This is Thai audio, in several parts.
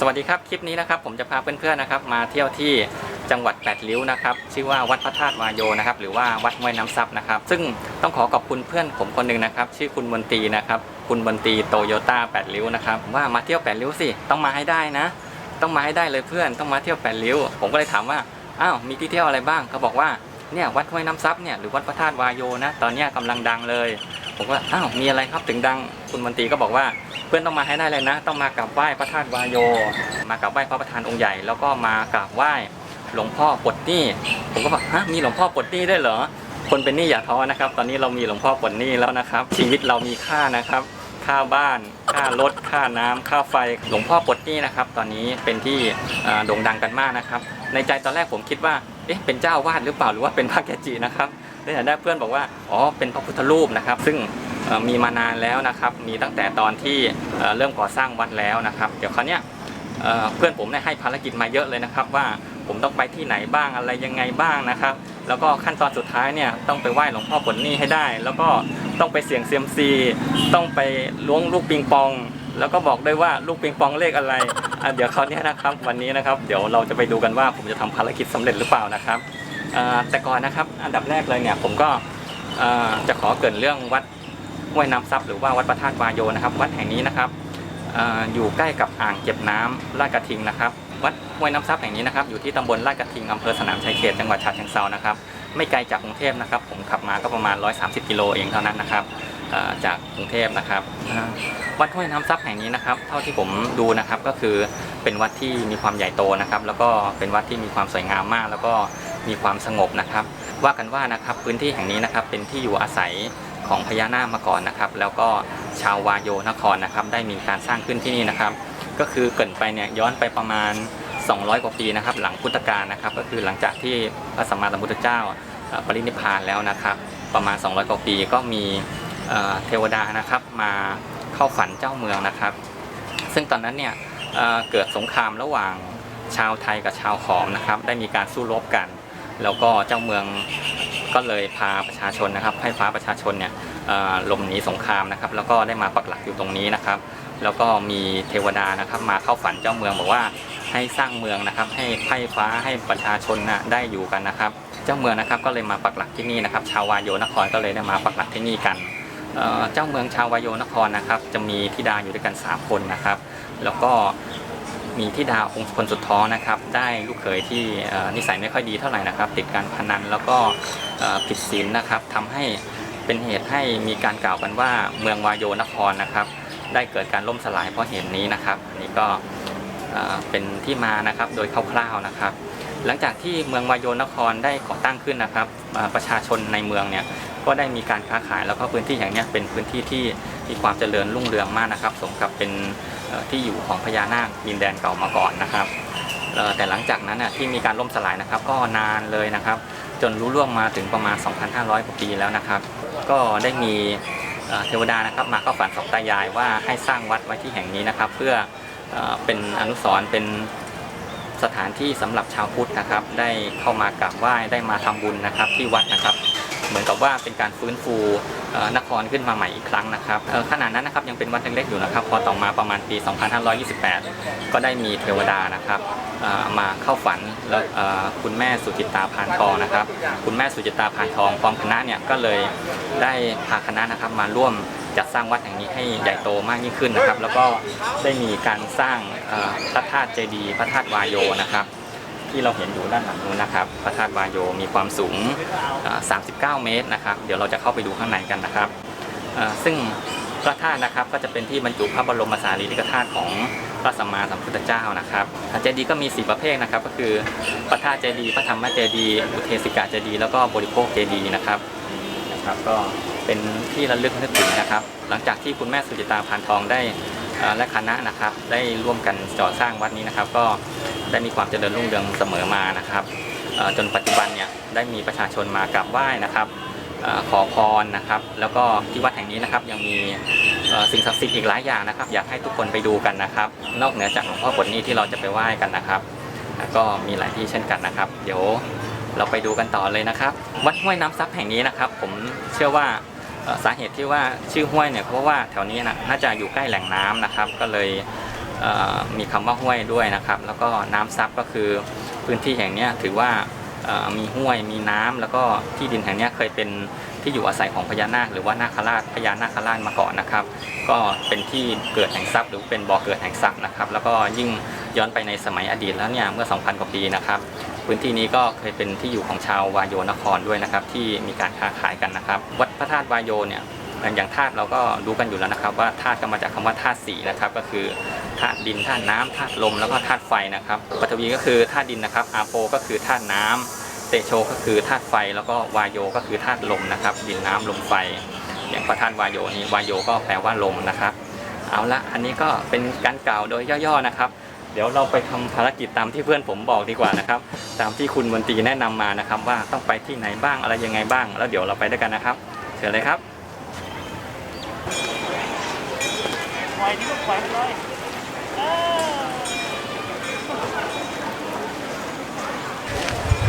สวัสดีครับ คลิปนี้นะครับผมจะพาเพื่อนๆนะครับ มาเที่ยวที่จังหวัดแปดริ้วนะครับ ชื่อว่าวัดพระธาตุวายโยนะครับ หรือว่าวัดห้วยน้ำซับนะครับ ซึ่งต้องขอขอบคุณเพื่อนผมคนหนึ่งนะครับ ชื่อคุณมนตีนะครับ คุณมนตีโตโยต้าแปดริ้วนะครับว่ามาเที่ยวแปดริ้วสิต้องมาให้ได้นะ ต้องมาให้ได้เลยเพื่อนต้องมาเที่ยวแปดริ้ว ผมก็เลยถามว่าอ้าวมีที่เที่ยวอะไรบ้างเขาบอกว่าเนี่ยวัดห้วยน้ำซับเนี่ยหรือวัดพระธาตุวายโยนะตอนนี้ยกำลังดังเลย ผมก็อ้าวมีอะไรครับถึงดังคุณมนตรีก็บอกว่า เพื่อนต้องมาให้ได้เลยนะ ต้องมากราบไหว้พระธาตุวายโย มากราบไหว้พระประธานองค์ใหญ่แล้วก็มากราบไหว้หลวงพ่อปลดหนี้ผมก็บอกฮะมีหลวงพ่อปลดหนี้ได้เหรอคนเป็นหนี้อย่าท้อนะครับ ตอนนี้เรามีหลวงพ่อปลดหนี้แล้วนะครับ ชีวิตเรามีค่านะครับ ค่าบ้าน ค่ารถค่าน้ำค่าไฟหลวงพ่อปลดหนี้นะครับ ตอนนี้เป็นที่โด่งดังกันมากนะครับ ในใจตอนแรกผมคิดว่าเอ๊ะเป็นเจ้าวาดหรือเปล่าหรือว่าเป็นพระเกจินะครับ ได้แต่ได้เพื่อนบอกว่าอ๋อเป็นพระพุทธรูปนะครับ ซึ่งมีมานานแล้วนะครับ มีตั้งแต่ตอนที่เริ่มก่อสร้างวัดแล้วนะครับ เดี๋ยวคราวนี้เพื่อนผมเนี่ยให้ภารกิจมาเยอะเลยนะครับ ว่าผมต้องไปที่ไหนบ้างอะไรยังไงบ้างนะครับ แล้วก็ขั้นตอนสุดท้ายเนี่ยต้องไปไหว้หลวงพ่อผลนี่ให้ได้ แล้วก็ต้องไปเสี่ยงเซียมซี ต้องไปล้วงลูกปิงปอง แล้วก็บอกด้วยว่าลูกปิงปองเลขอะไรอะเดี๋ยวคราวนี้นะครับวันนี้นะครับ เดี๋ยวเราจะไปดูกันว่าผมจะทำภารกิจสำเร็จหรือเปล่านะครับ แต่ก่อนนะครับอันดับแรกเลยเนี่ยผมก็จะขอเกินเรื่องวัดห้วยน้ำซับหรือว่าวัดพระธาตุวายโยนะครับ วัดแห่งนี้นะครับออยู่ใกล้กับอ่างเก็บน้ำลาดกระทิงนะครับ วัดห้วยน้ำซับแห่งนี้นะครับอยู่ที่ตำบลลาดกระทิงอำเภอสนามชัยเขตจังหวัดฉะเชิงเทรานะครับ ไม่ไกลจากกรุงเทพนะครับ ผมขับมาก็ประมาณ 130 กิโลเองเท่านั้นนะครับ จากกรุงเทพนะครับอ่าวัดห้วยน้ำซับแห่งนี้นะครับ เท่าที่ผมดูนะครับก็คือเป็นวัดที่มีความใหญ่โตนะครับ แล้วก็เป็นวัดที่มีความสวยงามมาก แล้วก็มีความสงบนะครับ ว่ากันว่านะครับพื้นที่แห่งนี้นะครับ เป็นที่อยู่อาศัยของพญานาคมาก่อนนะครับ แล้วก็ชาววายโยนครนะครับ ได้มีการสร้างขึ้นที่นี่นะครับ ก็คือเกรินไปเนี่ยย้อนไปประมาณ 200 กว่าปีนะครับ หลังพุทธกาลนะครับ ก็คือหลังจากที่พระสัมมาสัมพุทธเจ้าเอ่อปรินิพพานแล้วนะครับ ประมาณ 200 กว่าปีก็มี เทวดานะครับมาเข้าฝันเจ้าเมืองนะครับ ซึ่งตอนนั้นเนี่ยเเกิดสงครามระหว่างชาวไทยกับชาวขอมนะครับ ได้มีการสู้รบกัน แล้วก็เจ้าเมืองก็เลยพาประชาชนนะครับ ให้ฟ้าประชาชนเนี่ยหลบหนีสงครามนะครับ แล้วก็ได้มาปักหลักอยู่ตรงนี้นะครับ แล้วก็มีเทวดานะครับมาเข้าฝันเจ้าเมืองบอกว่าให้สร้างเมืองนะครับ ให้ไพ่ฟ้าให้ประชาชนนะได้อยู่กันนะครับ เจ้าเมืองนะครับก็เลยมาปักหลักที่นี่นะครับ ชาววายโยนครก็เลยได้มาปักหลักที่นี่กัน เจ้าเมืองชาววายโยนครนะครับ จะมีธิดาอยู่ด้วยกัน 3 คนนะครับ แล้วก็มีธิดาองค์คนสุดท้องนะครับ ได้ลูกเขยที่นิสัยไม่ค่อยดีเท่าไหร่นะครับ ติดการพนันแล้วก็ผิดศีลนะครับทำให้เป็นเหตุให้มีการกล่าวกันว่าเมืองวายโยนครนะครับ ได้เกิดการล่มสลายเพราะเหตุนี้นะครับนี่ก็เป็นที่มานะครับโดยคร่าวๆนะครับ หลังจากที่เมืองวายโยนครได้ก่อตั้งขึ้นนะครับประชาชนในเมืองเนี่ยก็ได้มีการค้าขายแล้วก็พื้นที่แห่างนี้เป็นพื้นที่ที่มีความเจริญรุ่งเรืองมากนะครับ สมกับเป็นที่อยู่ของพญานาคดินแดนเก่ามาก่อนนะครับแต่หลังจากนั้นที่มีการล่มสลายนะครับ ก็นานเลยนะครับ จนรู้ล่วงมาถึงประมาณ 2,500กว่าปีแล้วนะครับ ก็ได้มีเทวดานะครับมาเข้าฝันสองตายายว่าให้สร้างวัดไว้ที่แห่งนี้นะครับ เพื่อเป็นอนุสรณ์เป็น สถานที่สำหรับชาวพุทธนะครับ ได้เข้ามากราบไหว้ได้มาทำบุญนะครับที่วัดนะครับ เหมือนกับว่าเป็นการฟื้นฟูนครขึ้นมาใหม่อีกครั้งนะครับเอ่อขณะนั้นนะครับยังเป็นวัดเล็กๆอยู่นะครับ พอต่อมาประมาณปี 2528 ก็ได้มีเทวดานะครับมาเข้าฝันแล้วคุณแม่สุจิตตาพานทองนะครับ คุณแม่สุจิตตาพานทองพร้อมคณะเนี่ยก็เลยได้พาคณะนะครับมาร่วมจัดสร้างวัดแห่งนี้ให้ใหญ่โตมากยิ่งขึ้นนะครับ แล้วก็ได้มีการสร้างพระธาตุเจดีย์พระธาตุวายโยนะครับ ที่เราเห็นอยู่ด้านหลังนู้นนะครับพระธาตุวายโยมีความสูง 39 เมตรนะครับ เดี๋ยวเราจะเข้าไปดูข้างในกันนะครับซึ่งพระธาตุนะครับก็จะเป็นที่บรรจุพระบรมสารีริกธาตุของพระสัมมาสัมพุทธเจ้านะครับเจดีย์ก็มี 4 ประเภทนะครับ ก็คือพระธาตุเจดีย์พระธรรมเจดีย์อุเทสิกาเจดีย์แล้วก็บริโภคเจดีย์นะครับนะครับ ก็เป็นที่ระลึกนึกถึงนะครับ หลังจากที่คุณแม่สุจิตาพานทองได้ และคณะนะครับ ได้ร่วมกันก่อสร้างวัดนี้นะครับ ก็ได้มีความเจริญรุ่งเรืองเสมอมานะครับจนปัจจุบันเนี่ยได้มีประชาชนมากราบไหว้นะครับขอพรนะครับ แล้วก็ที่วัดแห่งนี้นะครับยังมีสิ่งศักดิ์สิทธิ์อีกหลายอย่างนะครับ อยากให้ทุกคนไปดูกันนะครับ นอกเหนือจากหลวงพ่อบทนี้ที่เราจะไปไหว้กันนะครับแล้วก็มีหลายที่เช่นกันนะครับ เดี๋ยวเราไปดูกันต่อเลยนะครับ วัดห้วยน้ำซับแห่งนี้นะครับ ผมเชื่อว่า สาเหตุที่ว่าชื่อห้วยเนี่ยเพราะว่าแถวนี้นะน่าจะอยู่ใกล้แหล่งน้ำนะครับ ก็เลยเมีคำว่าห้วยด้วยนะครับ แล้วก็น้ำซับก็คือพื้นที่แห่งนี้ถือว่ามีห้วยมีน้ำแล้วก็ที่ดินแห่งนี้เคยเป็นที่อยู่อาศัยของพญานาคหรือว่านาคราชพญานาคราชมาก่อนนะครับ ก็เป็นที่เกิดแห่งทรัพย์หรือเป็นบ่อเกิดแห่งทรัพย์นะครับ แล้วก็ยิ่งย้อนไปในสมัยอดีตแล้วเนี่ยเมื่อ 2,000 กว่าปีนะครับ พื้นที่นี้ก็เคยเป็นที่อยู่ของชาววายโยนครด้วยนะครับ ที่มีการค้าขายกันนะครับ วัดพระธาตุวายโยเนี่ยอย่างธาตุเราก็รู้กันอยู่แล้วนะครับ ว่าธาตุก็มาจากคำว่าธาตุสีนะครับก็คือธาตุดินธาตุน้ำธาตุลมแล้วก็ธาตุไฟนะครับปฐวีก็คือธาตุดินนะครับอาโปก็คือธาตุน้ำเตโชก็คือธาตุไฟแล้วก็วายโยก็คือธาตุลมนะครับ ดินน้ำลมไฟ อย่างพระธาตุวายโยนี้วายโยก็แปลว่าลมนะครับ เอาละอันนี้ก็เป็นการกล่าวโดยย่อๆนะครับ เดี๋ยวเราไปทำภารกิจตามที่เพื่อนผมบอกดีกว่านะครับ ตามที่คุณมนตรีแนะนำมานะครับ ว่าต้องไปที่ไหนบ้างอะไรยังไงบ้าง แล้วเดี๋ยวเราไปด้วยกันนะครับเชิญเลยครับปล่อยดิลูกปล่อยเลยเออ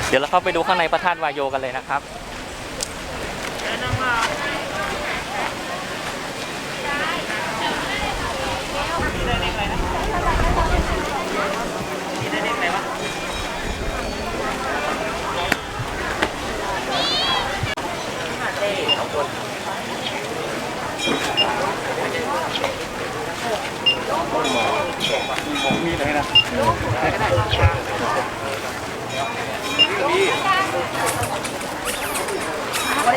เดี๋ยวเราเข้าไปดูข้างในพระธาตุวายโยกันเลยนะครับ เดินออกมามีได้เลขอะไรนะมีได้เลขอะไรวะ ไม่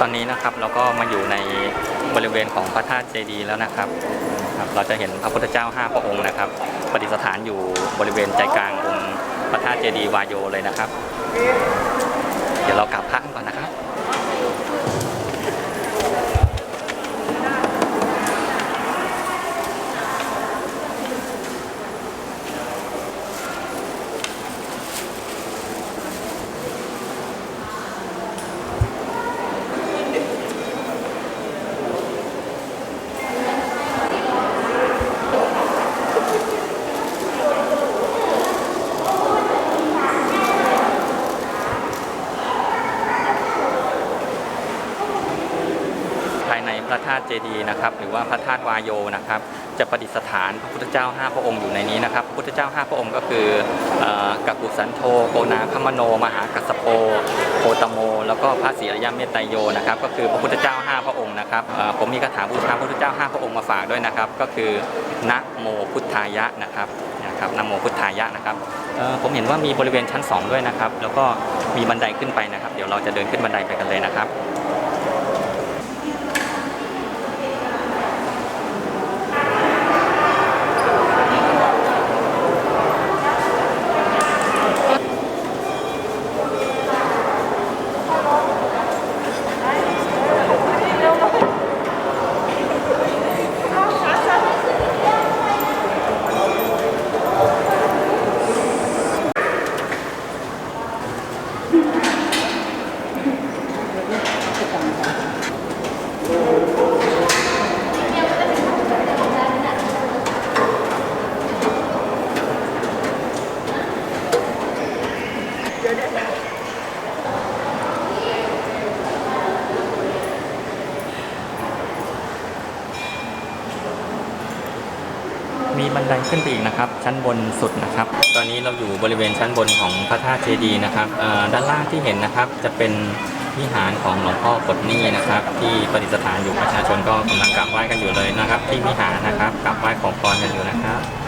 ตอนนี้นะครับเรา ก็มาอยู่ในบริเวณของพระธาตุเจดีย์แล้วนะครับครับ เราจะเห็นพระพุทธเจ้าห้าพระองค์นะครับประดิษฐานอยู่บริเวณใจกลางองค์พระธาตุเจดีย์วายโยเลยนะครับ เดี๋ยวเรากลับพระกันก่อนนะครับ ภายในพระธาตุเจ ดีย์นะครับหรือว่าพระธาตุวายโยนะครับจะประดิษฐานพระพุทธเจ้าห้าพระองค์อยู่ในนี้นะครับพระพุทธเจ้าห้าพระองค์ก็คืออกัปปุสันโธโกนาคมโน มหากัสโปโคตโม แล้วก็พระศรีอริยเมตไตโยนะครับก็คือพระพุทธเจ้าห้าพระองค์นะครับผมมีคาถาบูชาพระพุทธเจ้าห้าพระองค์มาฝากด้วยนะครับ ก็คือนะโมพุทธายะนะครับนะครับนะโมพุทธายะนะครับผมเห็นว่ามีบริเวณชั้นสองด้วยนะครับ แล้วก็มีบันไดขึ้นไปนะครับ เดี๋ยวเราจะเดินขึ้นบันไดไปกันเลยนะครับ ดันไดขึ้นไปอีกนะครับ ชั้นบนสุดนะครับ ตอนนี้เราอยู่บริเวณชั้นบนของพระธาตุเจดีย์นะครับด้านล่างที่เห็นนะครับจะเป็นวิหารของหลวงพ่อกดหนี้นะครับ ที่ประดิษฐานอยู่ประชาชนก็กำลังกราบไหว้กันอยู่เลยนะครับ ที่วิหารนะครับกราบไหว้ขอพรกันอยู่นะครับ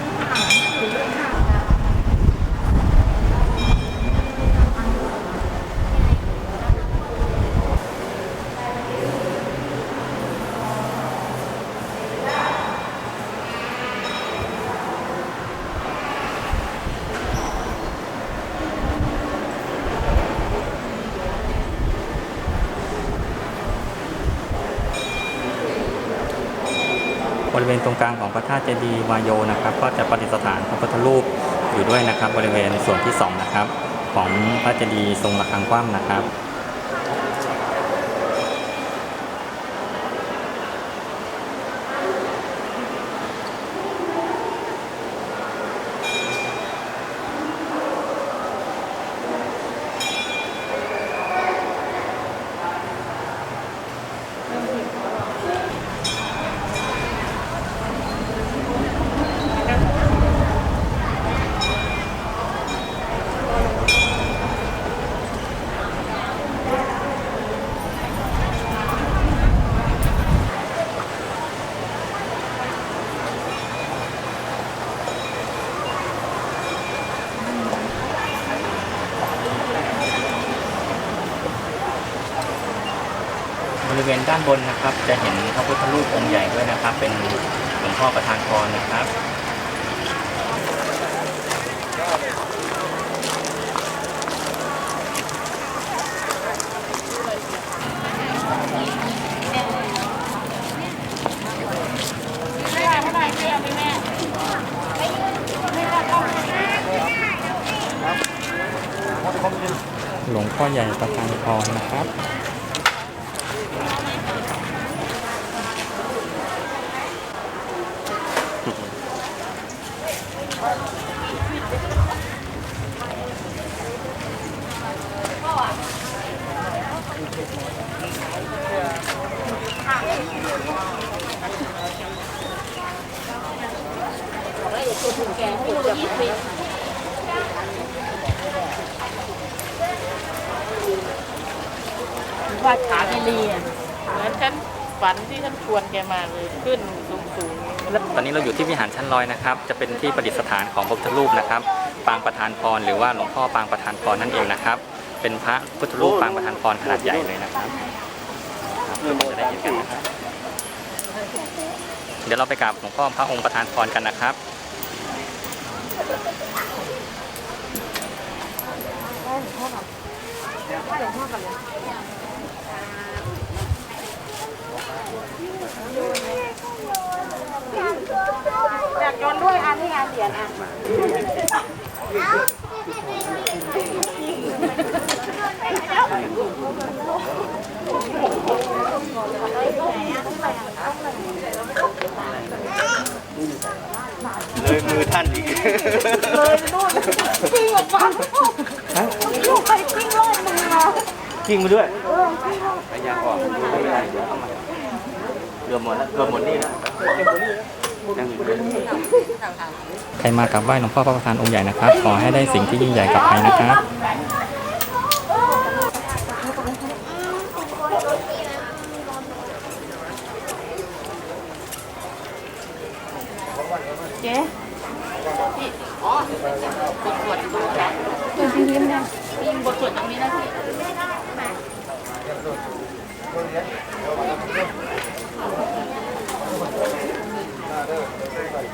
ริเวณตรงกลางของพระธาตุเจดีย์วายโยนะครับ ก็จะประดิษฐานพระพุทธรูปอยู่ด้วยนะครับ บริเวณส่วนที่สองนะครับ ของพระเจดีย์ทรงระฆังกว้างนะครับ ริเวณด้านบนนะครับ จะเห็นพระพุทธรูปองค์ใหญ่ด้วย นะครับ เป็นหลวงพ่อประธานพรนะครับหลวงพ่อใหญ่ประธานพรนะครับ ว่าขาไม่ดีอะเหมือนฉันฝันที่ท่านชวนแกมาเลยขึ้นสูงสูงๆตอนนี้เราอยู่ที่วิหารชั้นลอยนะครับ จะเป็นที่ประดิษฐานของพระพุทธรูปนะครับ ปางประธานพรหรือว่าหลวงพ่อปางประธานพรนั่นเองนะครับ เป็นพระพุทธรูปปางประธานพรขนาดใหญ่เลยนะครับครับจะได้เห็นกันนะครับ เดี๋ยวเราไปกราบหลวงพ่อพระองค์ประธานพรกันนะครับอ ยากโยนด้วยอันนี้งานเหรียญอะเลยมือท่านอีกเลยนู่นกิ้งออกมาลูกใครกิ้งลอยมือมากิ้งมาด้วยเออกิ้งลอยพยายามก่อนไม่เป็นไรเดี๋ยวเอามา เกือบหมดแล้วเกือบหมดนี่แล้วนั่งอยู่ด้วยใครมากราบไหว้หลวงพ่อพระประธานองค์ใหญ่นะครับ ขอให้ได้สิ่งที่ยิ่งใหญ่กลับไปนะครับ เจ๊พี่อ๋อบทสวดดูค่ะเป็นพี่ยิ้มนะยิงบทสวดตรงนี้นะพี่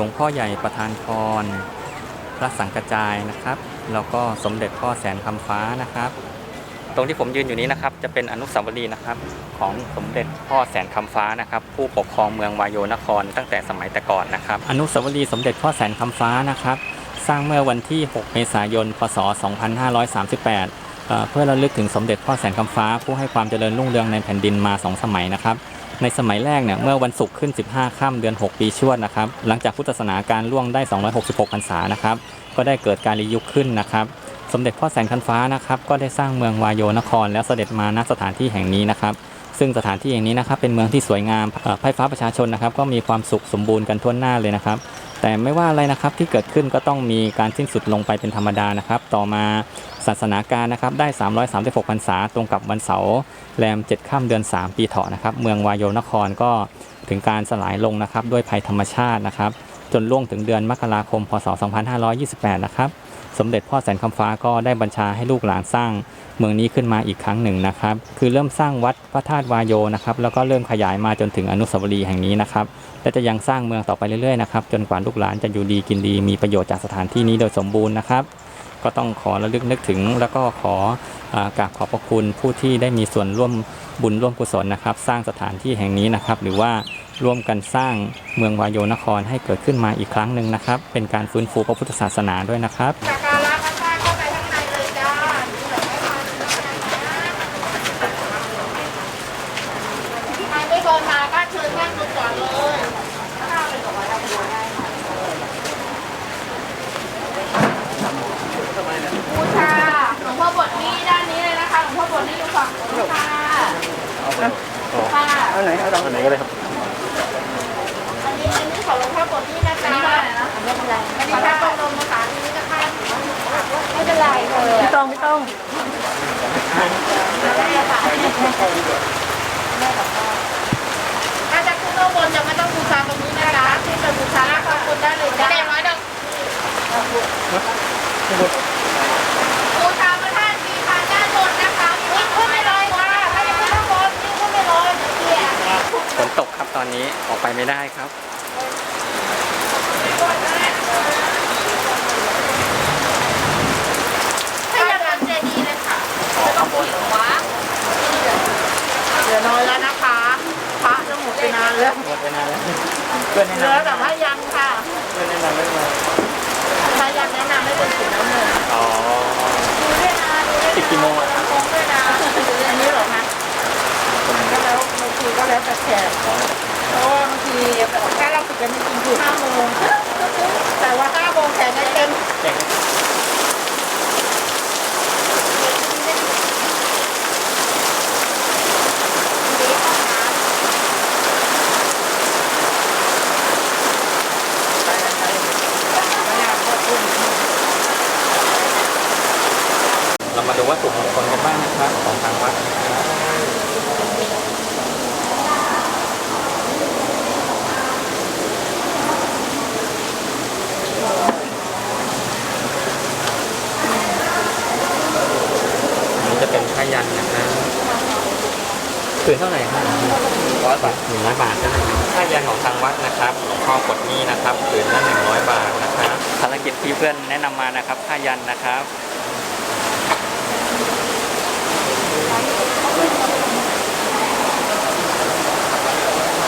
ลวงพ่อใหญ่ประธานพร พระสังกจายนะครับ แล้วก็สมเด็จพ่อแสนคำฟ้านะครับ ตรงที่ผมยืนอยู่นี้นะครับ จะเป็นอนุสาวรีย์นะครับ ของสมเด็จพ่อแสนคำฟ้านะครับ ผู้ปกครองเมืองวายโยนคร ตั้งแต่สมัยแต่ก่อนนะครับ อนุสาวรีย์สมเด็จพ่อแสนคำฟ้านะครับ สร้างเมื่อวันที่ 6 เมษายน พศ 2538เอ่อเพื่อระลึกถึงสมเด็จพ่อแสนคำฟ้า ผู้ให้ความเจริญรุ่งเรืองในแผ่นดินมาสองสมัยนะครับ ในสมัยแรกเนี่ยเมื่อวันศุกร์ขึ้น 15ค่ำเดือน 6 ปีชวดนะครับ หลังจากพุทธศาสนาการล่วงได้ 266พรรษานะครับ ก็ได้เกิดการรียุคขึ้นนะครับ สมเด็จพ่อแสงคันฟ้านะครับ ก็ได้สร้างเมืองวายโยนคร แล้วเสด็จมาณสถานที่แห่งนี้นะครับ ซึ่งสถานที่แห่งนี้นะครับ เป็นเมืองที่สวยงามเอ่อไพร่ฟ้าประชาชนนะครับ ก็มีความสุขสมบูรณ์กันทั่วหน้าเลยนะครับ แต่ไม่ว่าอะไรนะครับที่เกิดขึ้นก็ต้องมีการสิ้นสุดลงไปเป็นธรรมดานะครับ ต่อมา ศาสนาการนะครับได้ 336พรรษาตรงกับวันเสาร์แรม 7ค่ำเดือน 3 ปีเถาะนะครับ เมืองวายโยนครก็ถึงการสลายลงนะครับด้วยภัยธรรมชาตินะครับ จนล่วงถึงเดือนมกราคม พศ 2528 นะครับ สมเด็จพ่อแสนคำฟ้าก็ได้บัญชาให้ลูกหลานสร้างเมืองนี้ขึ้นมาอีกครั้งหนึ่งนะครับ คือเริ่มสร้างวัดพระธาตุวายโยนะครับ แล้วก็เริ่มขยายมาจนถึงอนุสาวรีย์แห่งนี้นะครับ และจะยังสร้างเมืองต่อไปเรื่อยๆนะครับ จนกว่าลูกหลานจะอยู่ดีกินดีมีประโยชน์จากสถานที่นี้โดยสมบูรณ์นะครับ ก็ต้องขอระลึกนึกถึง แล้วก็ขออากราบขอบพระคุณผู้ที่ได้มีส่วนร่วมบุญร่วมกุศลนะครับ สร้างสถานที่แห่งนี้นะครับ หรือว่าร่วมกันสร้างเมืองวายโยนครให้เกิดขึ้นมาอีกครั้งหนึ่งนะครับ เป็นการฟื้นฟูพระพุทธศาสนาด้วยนะครับกการะพระธาตุเข้าไปข้างในเลยจ้าใครไม่คยมาก็เชิญนั่งดูก่อนเลยบูชาหลวงพ่อบท นี้ด้านนี้เลยนะคะหลวงพ่อบทนี้อยู่ฝั่งนู้นค่ะค่ะอันไหนเอาอันไหนก็ได้ครับอันนี้อันนี้ของหลวงพ่อบทนี้นะจ๊ะไม่เป็นไรไม่เป็นไรอันนี้พระบรมสารีริกธาตุไม่เป็นไรเลยไม่ต้องไม่ต้องถ้าจะขึ้นข้างบนจะไม่ต้องบูชาตรงนี้นะจ๊ะขึ้นไปบูชาขอบคุณได้เลยจ้ะเด็กน้อยดังบู อนนี้ออกไปไม่ได้ครับให้ยังงเจดีย์เลยค่ะไม่ต้องขีดหัวเหลือน้อยแล้วนะคะพระจะหมดไปนานแล้วหมดไปนานแล้วเพื่อนแนะเหลืนำอแต่พระยังค่ะเพื่อนแนะนำไม่มาพระยังแนะนำให้เป็นสีน้ำเงินอ๋อดูด้วยนะดูด้วยนะปิดกี่โมงอะครับโมงด้วยนะอันนี้เหรอคะก็แล้วบาง ทีก็แล้วแต่แขกเพราะว่าบางทีถ้าเราปิดกันจริงๆคือห้าโมงแต่ว่าห้าโมงแขกได้เต็ม แจ้ง เรามาดูวัตถุมงคลกันบ้างนะครับของทางวัดนะครับอันนี้จะเป็นผ้ายันนะครับคืนเท่าไหร่ครับร้อยบาทหนึ่งร้อยบาทใช่ไหมผ้ายันของทางวัดนะครับหลวงพ่อกดนี้นะครับคืนละหนึ่งร้อยบาทนะครับภารกิจที่เพื่อนแนะนำมานะครับผ้ายันนะครับ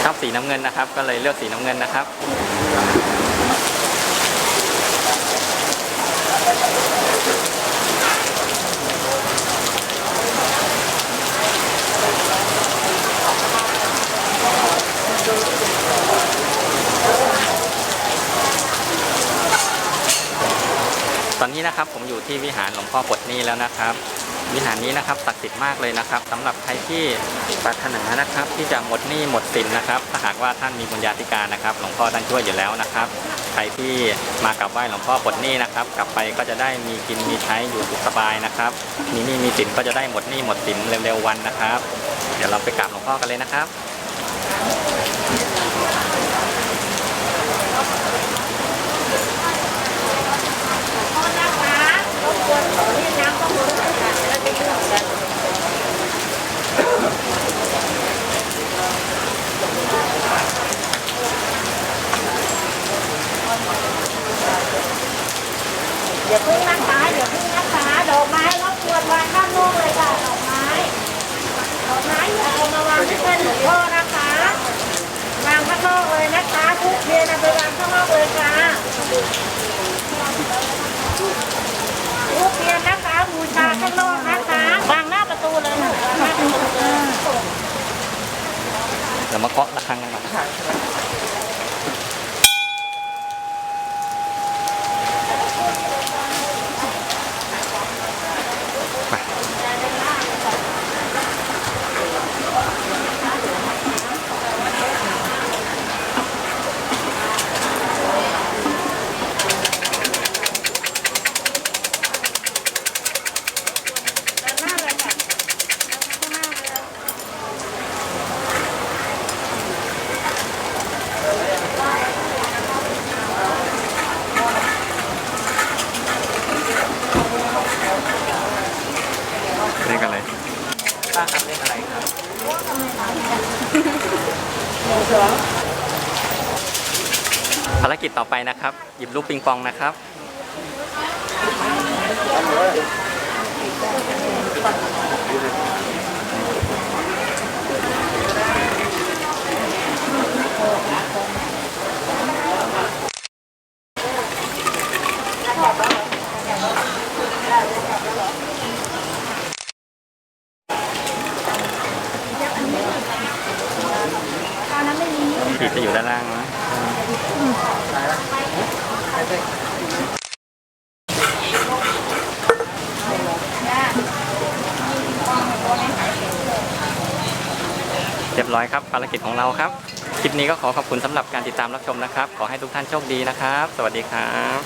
ชอบ สีน้ำเงินนะครับ ก็เลยเลือกสีน้ำเงินนะครับ ตอนนี้นะครับผมอยู่ที่วิหารหลวงพ่อปดนี้แล้วนะครับ วิหารนี้นะครับศักดิ์สิทธิ์มากเลยนะครับสำหรับใครที่ปรารถนานะครับ ที่จะหมดหนี้หมดสินนะครับถ้าหากว่าท่านมีบุญญาธิการนะครับ หลวงพ่อท่านช่วยอยู่แล้วนะครับ ใครที่มากราบไหว้หลวงพ่อปลดหนี้นะครับ กลับไปก็จะได้มีกินมีใช้อยู่สุขสบายนะครับ มีหนี้มีสินก็จะได้หมดหนี้หมดสินเร็วๆวันนะครับ เดี๋ยวเราไปกราบหลวงพ่อกันเลยนะครับโทษนะคะรบกวนขอเรียกน้ำข้างบนหน่ อยค่ะจะได้ไปดื่มกันอย่าเพิ่งนะคะอย่าพิ่งนะคะดอกไม้รบกวนวางข้างนอกเลยค่ะดอกไม้ดอกไม้อย่าเอามาวางที่เป็นหลวงพ่อนะคะวางข้างนอกเลยนะคะทุกเทียนเอาไปวางข้างนอกเลยค่ะทุกเทียนนะคะบูชาข้างนอกนะคะ วางหน้าประตูเลยค่ะวางหน้าประตูเลย เดี๋ยวมาเคาะ ระฆังกันก่อน ป้าครับเลขอะไรครับภาร กิจต่อไปนะครับ หยิบลูกปิงปองนะครับ ขีดจะอยู่ด้านล่างนะ เรียบร้อยครับภารกิจของเราครับ คลิปนี้ก็ขอขอบคุณสำหรับการติดตามรับชมนะครับ ขอให้ทุกท่านโชคดีนะครับ สวัสดีครับ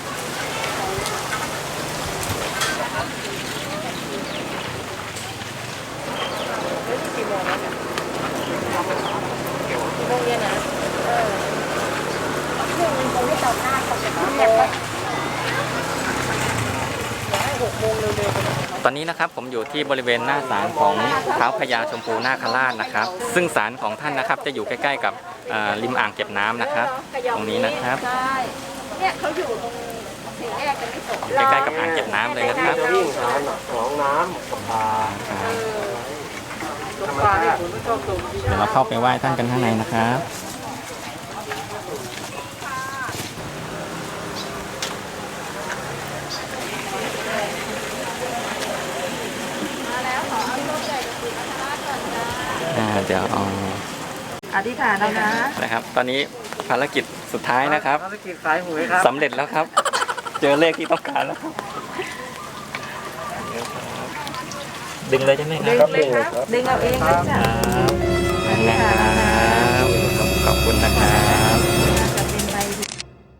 หกโมงเร็วๆ อนนี้นะครับผมอยู่ที่บริเวณหน้าศาลของเท้าวพญาชมพูนาคราชนะครับ ซึ่งศาลของท่านนะครับจะอยู่ใกล้ ๆ กับเอ่อริมอ่างเก็บน้ำนะครับ ตรงนี้นะครับใช่เนี่ยเขาอยู่ตรงสี่แยกกันไม่ตกใกล้ๆกับอ่างเก็บน้ำเลยนะครับจะวิ่งหาของน้ำกับปลารถปลาที่ผมก็ชอบตรงที่เดี๋ยวเราเข้าไปไหว้ท่านกันข้างในนะครับ อ่าเดี๋ยวเอาอธิษฐานแล้วนะนะครับ ตอนนี้ภารกิจสุดท้ายนะครับภารกิจขายหวยครับสำเร็จแล้วครับ เจอเลขที่ต้องการแล้วครับดึงเลยใช่ไหมครับ ดึงเลยครับ ดึงเอาเองนะจ๊ะครับนะครับขอบคุณนะครับ